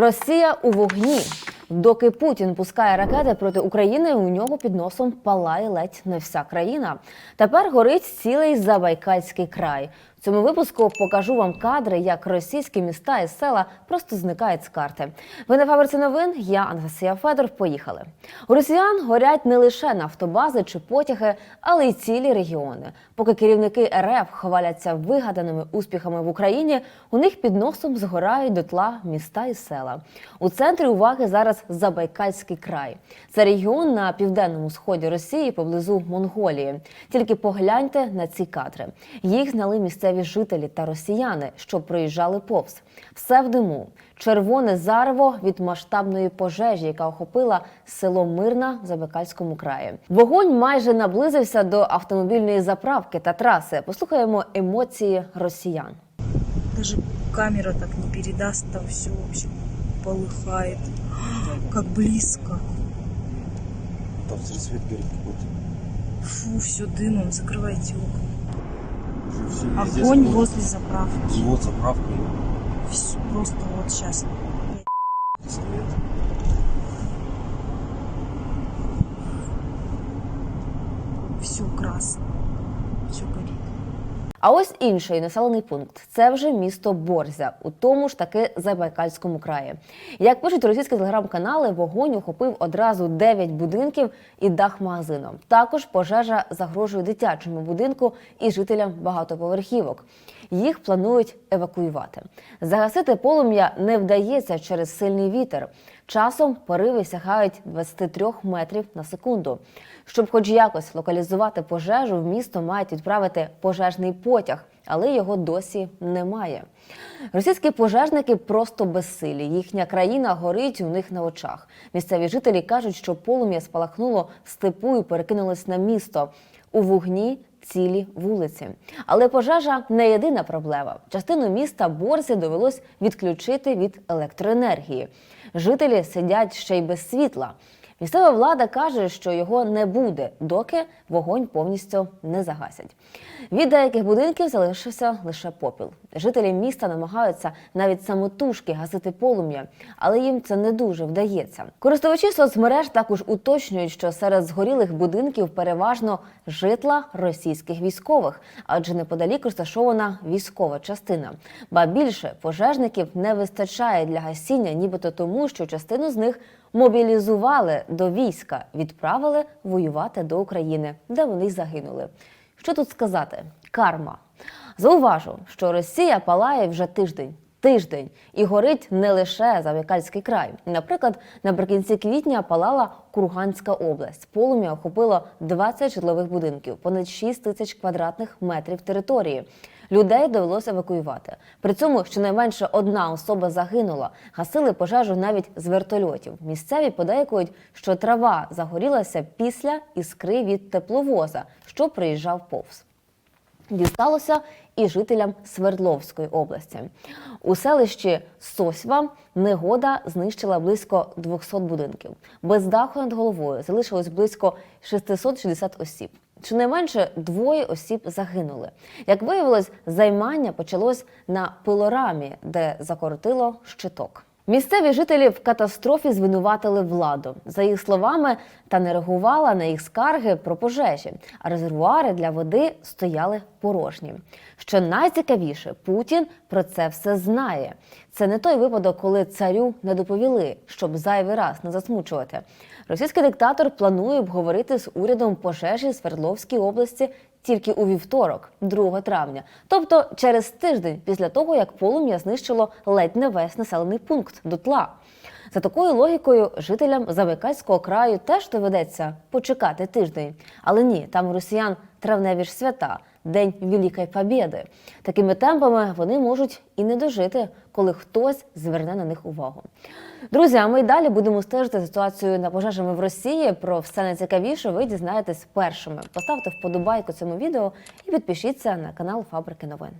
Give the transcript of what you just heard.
Росія у вогні. Доки Путін пускає ракети проти України, у нього під носом палає ледь не вся країна. Тепер горить цілий Забайкальський край. Цьому випуску покажу вам кадри, як російські міста і села просто зникають з карти. Ви на фабриці новин. Я Анастасія Федор. Поїхали. У росіян горять не лише нафтобази чи потяги, але й цілі регіони. Поки керівники РФ хваляться вигаданими успіхами в Україні, у них під носом згорають дотла міста і села. У центрі уваги зараз Забайкальський край. Це регіон на південному сході Росії поблизу Монголії. Тільки погляньте на ці кадри. Їх знали місцеві жителі та росіяни, що проїжджали повз. Все в диму. Червоне зарево від масштабної пожежі, яка охопила село Мирна в Забайкальському краї. Вогонь майже наблизився до автомобільної заправки та траси. Послухаємо емоції росіян. Даже камера так не передаст, там все вообще полыхает. Как близко. Там свет горит какой-то. Фу, все дымом, закрывайте окна. Огонь возле заправки. Вот заправка. Всё, просто вот сейчас. Все красно. Все горит. А ось інший населений пункт це вже місто Борзя, у тому ж таки Забайкальському краї. Як пишуть російські телеграм-канали, вогонь охопив одразу 9 будинків і дах магазину. Також пожежа загрожує дитячому будинку і жителям багатоповерхівок. Їх планують евакуювати. Загасити полум'я не вдається через сильний вітер. Часом пориви сягають 23 метрів на секунду. Щоб хоч якось локалізувати пожежу, в місто мають відправити пожежний потяг, але його досі немає. Російські пожежники просто безсилі. Їхня країна горить у них на очах. Місцеві жителі кажуть, що полум'я спалахнуло в степу і перекинулось на місто. У вогні цілі вулиці. Але пожежа не єдина проблема. Частину міста Борзі довелось відключити від електроенергії. Жителі сидять ще й без світла. Місцева влада каже, що його не буде, доки вогонь повністю не загасять. Від деяких будинків залишився лише попіл. Жителі міста намагаються навіть самотужки гасити полум'я, але їм це не дуже вдається. Користувачі соцмереж також уточнюють, що серед згорілих будинків переважно житла російських військових, адже неподалік розташована військова частина. Ба більше пожежників не вистачає для гасіння, нібито тому, що частину з них мобілізували до війська, відправили воювати до України, де вони загинули. Що тут сказати? Карма. Зауважу, що Росія палає вже тиждень. Тиждень і горить не лише Забайкальський край. Наприклад, наприкінці квітня палала Курганська область. Полум'я охопило 20 житлових будинків, понад 6 тисяч квадратних метрів території. Людей довелося евакуювати. При цьому щонайменше одна особа загинула. Гасили пожежу навіть з вертольотів. Місцеві подейкують, що трава загорілася після іскри від тепловоза, що приїжджав повз. Дісталося і жителям Свердловської області. У селищі Сосьва негода знищила близько 200 будинків. Без даху над головою залишилось близько 660 осіб. Щонайменше двоє осіб загинули. Як виявилось, займання почалось на пилорамі, де закоротило щиток. Місцеві жителі в катастрофі звинуватили владу. За їх словами, та не реагувала на їх скарги про пожежі, а резервуари для води стояли порожні. Що найцікавіше, Путін про це все знає. Це не той випадок, коли царю не доповіли, щоб зайвий раз не засмучувати. Російський диктатор планує обговорити з урядом пожежі Свердловській області тільки у вівторок, 2 травня, тобто через тиждень після того, як полум'я знищило ледь не весь населений пункт дотла. За такою логікою, жителям Забайкальського краю теж доведеться почекати тиждень. Але ні, там у росіян травневі ж свята, День Великої Побєди. Такими темпами вони можуть і не дожити, коли хтось зверне на них увагу. Друзі, а ми й далі будемо стежити ситуацію на пожежами в Росії. Про все найцікавіше ви дізнаєтесь першими. Поставте вподобайку цьому відео і підпишіться на канал Фабрики новин.